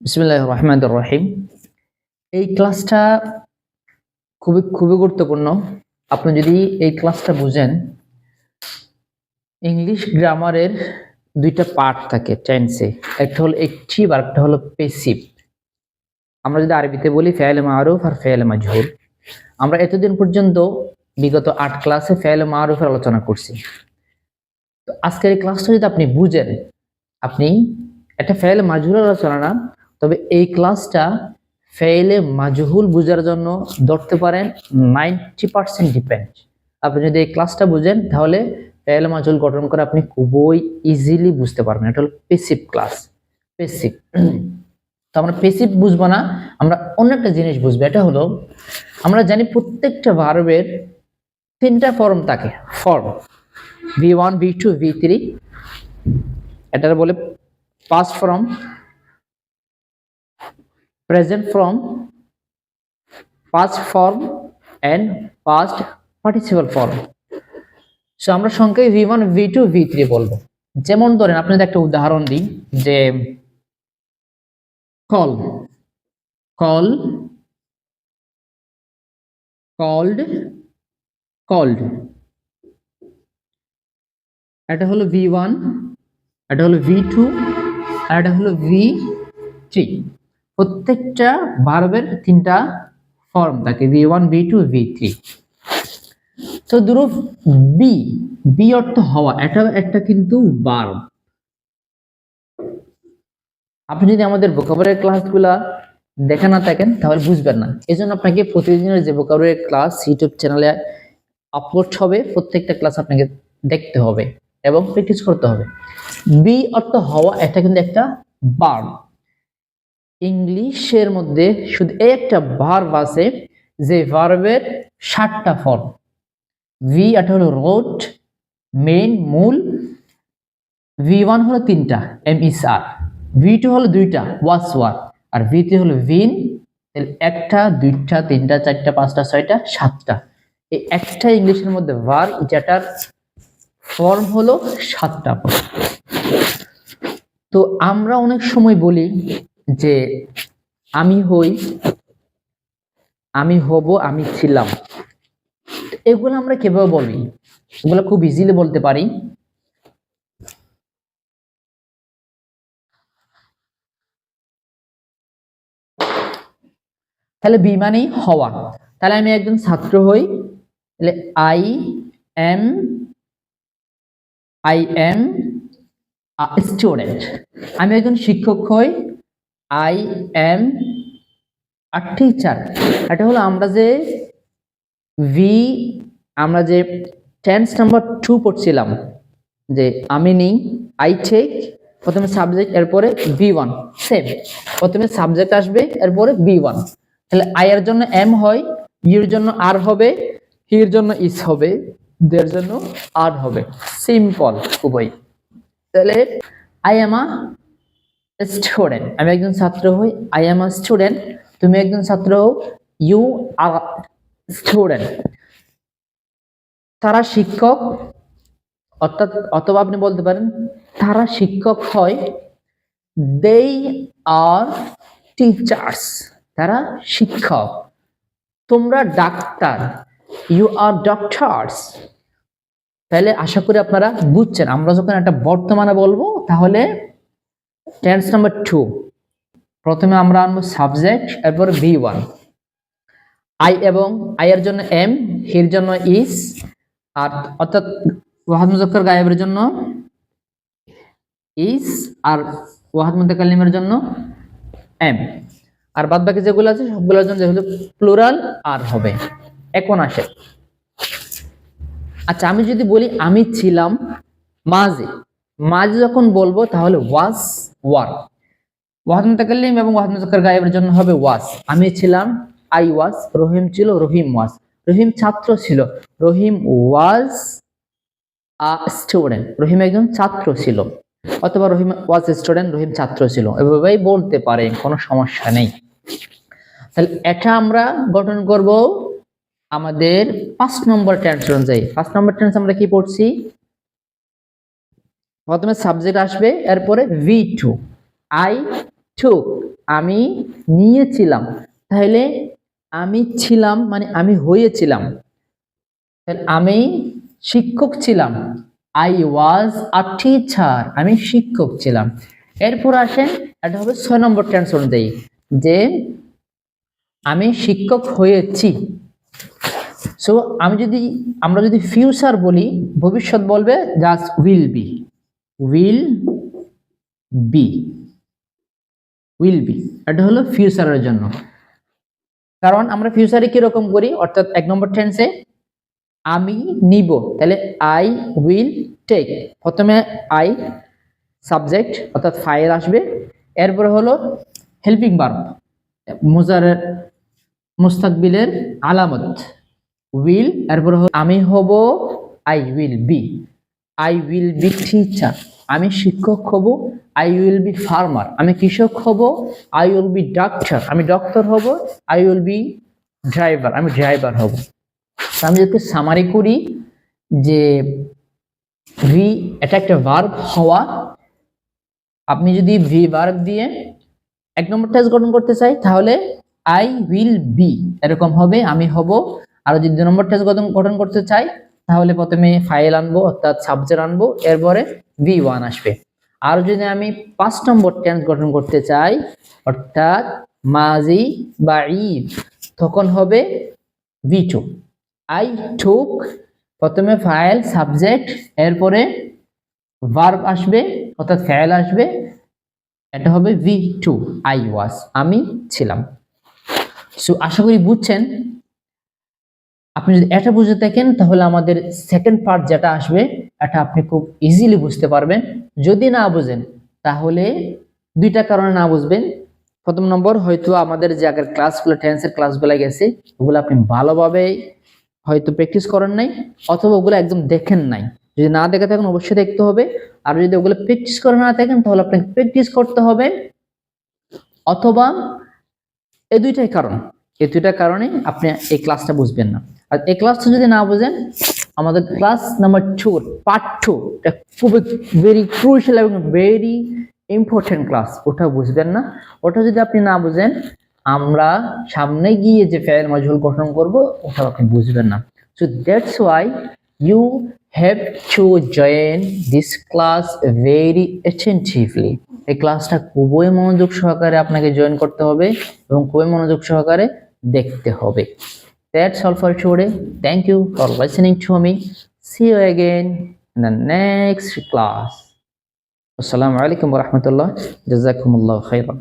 বিসমুল্লাহ রহমান রহিম। এই ক্লাসটা খুবই খুবই গুরুত্বপূর্ণ। আপনি যদি এই ক্লাসটা বুঝেন, ইংলিশ গ্রামারের দুইটা পার্ট থাকে টেন্সে একটা হলো একটিভ আর একটা হলো পেসিভ আমরা যদি আরবিতে বলি ফেয়ালে মারুফ আর ফেয়ালে মাজহুর। আমরা এতদিন পর্যন্ত বিগত আট ক্লাসে ফেয়ালে মারুফের আলোচনা করছি। তো আজকের এই ক্লাসটা যদি আপনি বুঝেন, আপনি একটা ফেয়ালে মাজহুরের আলোচনা না তবে এই ক্লাসটা ফেইলে মাজহুল বোঝার জন্য ধরতে পারেন নাইনটি পার্সেন্ট ডিপেন্ড আপনি যদি এই ক্লাসটা বুঝেন, তাহলে ফেইলে মাজহুল গঠন করে আপনি খুবই ইজিলি বুঝতে পারবেন। এটা হলো পেসিভ ক্লাস পেসিভ তো আমরা পেসিভ বুঝব না, আমরা অন্য একটা জিনিস বুঝব। এটা হলো, আমরা জানি প্রত্যেকটা ভার্বের তিনটা ফর্ম থাকে। Form V one V two V three এটার বলে past form present form past form and past participle form. So আমরা সংখ্যায় V one V two V three বলব। যেমন ধরেন, আপনাদের একটা উদাহরণ দিই যে কল কল কল্ড কল্ড এটা হলো ভি ওয়ান এটা হলো ভি টু আর এটা হলো ভি থ্রি প্রত্যেকটা ভার্বের তিনটা ফর্ম থাকে V one V two V three তো ধরো বি বি অর্থ হওয়া, এটা একটা কিন্তু ভার্ব আপনি যদি আমাদের ভোকাবুলারি ক্লাসগুলা দেখে না থাকেন, তাহলে বুঝবেন না। এই জন্য আপনাকে প্রতিদিনের যে ভোকাবুলারি ক্লাস ইউটিউব চ্যানেলে আপলোড হবে, প্রত্যেকটা ক্লাস আপনাকে দেখতে হবে এবং প্র্যাকটিস করতে হবে। বি অর্থ হওয়া, এটা কিন্তু একটা ভার্ব ইংলিশের মধ্যে শুধু একটা ভার্ব আছে, যে ভার্বের ষাটটা ফর্ম ভি এটা হলো রোড মেন মূল। ভি ওয়ান হলো তিনটা am is are V two হলো দুইটা ওয়াস ওয়ার আর ভি থ্রি হলো ভিন একটা, দুইটা, তিনটা, চারটা, পাঁচটা, ছয়টা, সাতটা। এই একটা ইংলিশের মধ্যে ভার যেটার ফর্ম হলো সাতটা তো আমরা অনেক সময় বলি যে আমি হই, আমি হব, আমি ছিলাম। এগুলো আমরা কীভাবে বলি? এগুলো খুব ইজিলি বলতে পারি। তাহলে বি মানেই হওয়া। তাহলে আমি একজন ছাত্র হই। তাহলে I am I am student আমি একজন শিক্ষক হই। আই এম আর টিচার এটা হলো আমরা যে ভি, আমরা যে টেন্স নাম্বার টু পড়ছিলাম, যে আমি নেই আই টেক প্রথমে সাবজেক্ট এরপরে বি ওয়ান সেম প্রথমে সাবজেক্ট আসবে, এরপরে বি ওয়ান তাহলে আই এর জন্য এম হয় ইউর জন্য আর হবে হির জন্য ইস হবে দের জন্য আর হবে। সিম্পল খুবই। তাহলে আই এম আ স্টুডেন্ট আমি একজন ছাত্র হই আই এম আ স্টুডেন্ট তুমি একজন ছাত্র হও ইউ আর স্টুডেন্ট তারা শিক্ষক, অর্থাৎ, অথবা আপনি বলতে পারেন, তারা শিক্ষক হয় দেই আর টিচার্স তারা শিক্ষক। তোমরা ডাক্তার ইউ আর ডক্টরস তাহলে আশা করি আপনারা বুঝছেন। আমরা যখন একটা বর্তমানে বলব, তাহলে টেন্স নাম্বার টু প্রথমে আমরা আনব সাবজেক্ট এরপর ভি ওয়ান আই এবং আই এর জন্য এম হির জন্য ইস আর অর্থাৎ ওয়াহাদ গায়েবের জন্য ইস আর ওয়াহাদ মুতাকাল্লিমের জন্য এম আর বাদ বাকি যেগুলো আছে, সবগুলোর জন্য যেহেতু প্লুরাল আর হবে। এখন আসে আচ্ছা আমি যদি বলি আমি ছিলাম মাঝে মাঝে যখন বলব, তাহলে ওয়াজ ওয়ার ওয়াহাদ মুতাকাল্লিম এবং ওয়াহাদ মুজাক্কার গায়েবের জন্য হবে ওয়াজ আমি ছিলাম আই ওয়াজ রহিম ছিল, রহিম ওয়াজ রহিম ছাত্র ছিল। রহিম ওয়াজ আ স্টুডেন্ট রহিম একজন ছাত্র ছিল। অথবা রহিম ওয়াজ স্টুডেন্ট রহিম ছাত্র ছিল। এভাবেই বলতে পারে কোনো সমস্যা নেই। তাহলে এটা আমরা গঠন করব আমাদের পাঁচ নম্বর টেন্স অনুযায়ী। পাঁচ নম্বর টেন্স আমরা কি পড়ছি? প্রথমে সাবজেক্ট আসবে, এরপরে ভি টু আই টুক আমি নিয়েছিলাম। তাহলে আমি ছিলাম মানে আমি হয়েছিলাম। আমি শিক্ষক ছিলাম। আই ওয়াজ আ টিচার আমি শিক্ষক ছিলাম। এরপর আসেন, এটা হবে ছয় নম্বর টেন্স অনুযায়ী, যে আমি শিক্ষক হয়েছি। সো আমি যদি, আমরা যদি ফিউচার বলি, ভবিষ্যৎ বলবে just will be will be will be এটা হলো ফিউচারের জন্য। কারণ আমরা ফিউচারে কীরকম করি? অর্থাৎ এক নম্বর টেন্সে আমি নিব, তাহলে আই উইল টেক প্রথমে আই সাবজেক্ট অর্থাৎ ফাইল আসবে, এরপরে হলো হেল্পিং বার্ব মুজারের, মুস্তাকবিলের আলামত উইল এরপরে আমি হব I will be I will be teacher আমি শিক্ষক হব আই উইল বি ফার্মার আমি কৃষক হব আই উইল বি ডাক্তার আমি ডক্টর হব আই উইল বি ড্রাইভার আমি ড্রাইভার হব। আমি যদি সামারি করি যে ভি এটা একটা ভার্ব হওয়া। আপনি যদি ভি ভার্ব দিয়ে এক নম্বর টেস্ট গঠন করতে চাই, তাহলে আই উইল বি এরকম হবে, আমি হব। আর যদি দুই নম্বর টেস্ট গঠন গঠন করতে চাই তাহলে প্রথমে ফাইল আনব, অর্থাৎ সাবজেক্ট আনব, এরপরে ভি ওয়ান আসবে। আর যদি আমি পাঁচ নম্বর টেন্স গঠন করতে চাই, অর্থাৎ মাজি বা ঈদ, তখন হবে ভি টু আই টুক প্রথমে ফাইল সাবজেক্ট এরপরে ভার্ব আসবে, অর্থাৎ ফাইল আসবে, এটা হবে ভি টু আই ওয়াজ আমি ছিলাম। সো আশা করি বুঝছেন? আপনি যদি এটা বুঝে থাকেন, তাহলে আমাদের সেকেন্ড পার্ট যেটা আসবে, এটা আপনি খুব ইজিলি বুঝতে পারবেন। যদি না বুঝেন, তাহলে দুইটা কারণে না বুঝবেন। প্রথম নম্বর, হয়তো আমাদের যে আগের ক্লাসগুলো টেন্সের ক্লাসগুলো গেছে, ওগুলো আপনি ভালোভাবে হয়তো প্র্যাকটিস করেন নাই, অথবা ওগুলো একদম দেখেন নাই। যদি না দেখে থাকেন, অবশ্যই দেখতে হবে। আর যদি ওগুলো প্র্যাকটিস করে না থাকেন, তাহলে আপনাকে প্র্যাকটিস করতে হবে। অথবা এই দুইটাই কারণ। এই দুইটা কারণে আপনি এই ক্লাসটা বুঝবেন না। আর এই ক্লাসটা যদি না বোঝেন, আমাদের class number two part two খুবই ভেরি ক্রুশিয়াল এবং ভেরি ইম্পর্টেন্ট ক্লাস ওটা বুঝবেন না। ওটা যদি আপনি না বুঝেন, আমরা সামনে গিয়ে যে ফেয়ার মজুল গঠন করব ওটা আপনি বুঝবেন না। So that's why you have to join this class very attentively এই ক্লাসটা খুবই মনোযোগ সহকারে আপনাকে জয়েন করতে হবে এবং খুবই মনোযোগ সহকারে দেখতে হবে। That's all for today. Thank you for listening to me. See you again in the next class. Assalamu alaikum wa rahmatullah. Jazakumullah khairan.